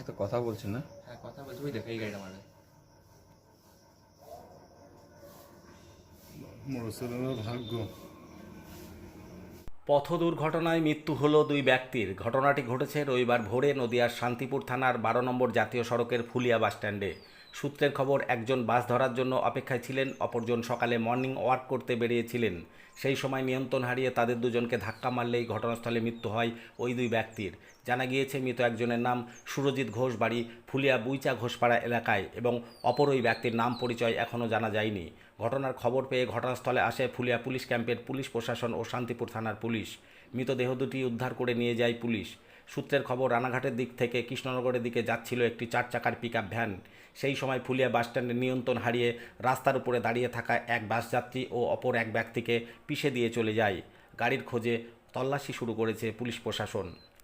সাথে কথা বলছে না? হ্যাঁ কথা বলছে। ওই দেখাই গাড়িটা মারে ভাগ্য। পথ দুর্ঘটনায় মৃত্যু হল দুই ব্যক্তির। ঘটনাটি ঘটেছে রবিবার ভোরে নদিয়ার শান্তিপুর থানার বারো নম্বর জাতীয় সড়কের ফুলিয়া বাসস্ট্যান্ডে। সূত্রের খবর, একজন বাস ধরার জন্য অপেক্ষায় ছিলেন, অপরজন সকালে মর্নিং ওয়াক করতে বেরিয়েছিলেন। সেই সময় নিয়ন্ত্রণ হারিয়ে তাদের দুজনকে ধাক্কা মারলেই ঘটনাস্থলে মৃত্যু হয় ওই দুই ব্যক্তির। জানা গিয়েছে, মৃত একজনের নাম সুরজিৎ ঘোষ বাড়ি ফুলিয়া বুইচা ঘোষপাড়া এলাকায় এবং অপর ওই ব্যক্তির নাম পরিচয় এখনও জানা যায়নি। ঘটনার খবর পেয়ে ঘটনাস্থলে আসে ফুলিয়া পুলিশ ক্যাম্পের পুলিশ প্রশাসন ও শান্তিপুর থানার পুলিশ। মৃতদেহ দুটি উদ্ধার করে নিয়ে যায় পুলিশ। সূত্রের খবর, রানাঘাটের দিক থেকে কৃষ্ণনগরের দিকে যাচ্ছিল একটি চার চাকার পিকআপ ভ্যান সেই সময় ফুলিয়া বাসস্ট্যান্ডে নিয়ন্ত্রণ হারিয়ে রাস্তার উপরে দাঁড়িয়ে থাকা এক বাসযাত্রী ও অপর এক ব্যক্তিকে পিষে দিয়ে চলে যায়। গাড়ির খোঁজে তল্লাশি শুরু করেছে পুলিশ প্রশাসন।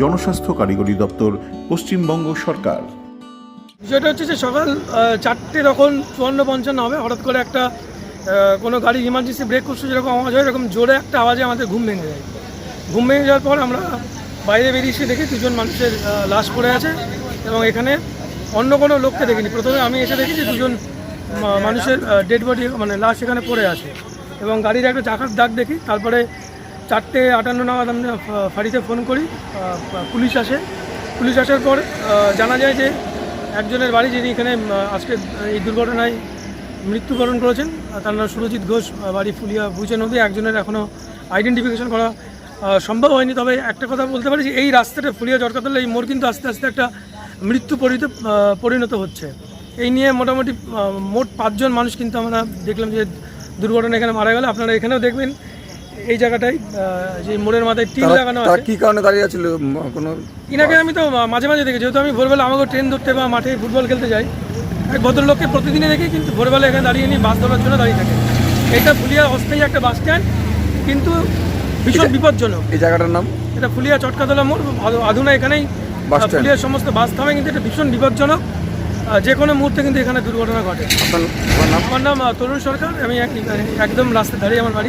জনস্বাস্থ্য কারিগরি দপ্তর, পশ্চিমবঙ্গ সরকার। বিষয়টা হচ্ছে যে সকাল চারটে তখন চুয়ান্ন পঞ্চান্ন হবে। হঠাৎ করে একটা কোনো গাড়ি ইমার্জেন্সি ব্রেক করছে, যেরকম আওয়াজ হয়, এরকম জোরে একটা আওয়াজে আমাদের ঘুম ভেঙে যায়। ঘুম ভেঙে যাওয়ার পর আমরা বাইরে বেরিয়ে এসে দেখি দুজন মানুষের লাশ পড়ে আছে এবং এখানে অন্য কোনো লোককে দেখিনি। প্রথমে আমি এসে দেখি যে দুজন মানুষের ডেড বডি মানে লাশ এখানে পড়ে আছে। এবং গাড়ির একটা চাকার দাগ দেখি, তারপরে চারটে আটান্ন নাগাদ আমরা ফাঁড়িতে ফোন করি পুলিশ আসে। পুলিশ আসার পর জানা যায় যে একজনের বাড়ি যিনি এখানে আজকে এই দুর্ঘটনায় মৃত্যুবরণ করেছেন তার নাম সুরজিৎ ঘোষ বাড়ি ফুলিয়া বুঝে নদী, একজনের এখনও আইডেন্টিফিকেশন করা সম্ভব হয়নি। তবে একটা কথা বলতে পারি যে এই রাস্তাটা ফুলিয়া জটকাতলা, এই মোড় কিন্তু আস্তে আস্তে একটা মৃত্যু পরিণত হচ্ছে। এই নিয়ে মোটামুটি মোট পাঁচজন মানুষ কিন্তু আমরা দেখলাম যে দুর্ঘটনা এখানে মারা গেল। আপনারা এখানেও দেখবেন এই জায়গাটায় যে মোড়ের মাথায় টিন লাগানো আছে। কি কারণে দাঁড়িয়ে আছিল? কোনো ইনাকে আমি তো মাঝে মাঝে দেখি যেহেতু আমি ভোরবেলা আমাকে ট্রেন ধরতে বা মাঠে ফুটবল খেলতে যাই। এক ভদ্রলোককে প্রতিদিনই দেখি কিন্তু ভোরবেলা এখানে দাঁড়িয়ে নিয়ে বাস ধরার জন্য দাঁড়িয়ে থাকে। এটা ফুলিয়া অস্থায়ী একটা বাস স্ট্যান্ড কিন্তু ভীষণ বিপজ্জনক। এই জায়গাটার নাম? এটা ফুলিয়া চটকাতলা মোড় আধু- আধুনা এখানেই ফুলিয়ার সমস্ত বাস থামে কিন্তু এটা ভীষণ বিপজ্জনক। যে কোনো মুহূর্তে কিন্তু এখানে দুর্ঘটনা ঘটে। আমার নাম তরুণ সরকার আমি এক- একদম রাস্তায় দাঁড়িয়ে আমার বাড়ি।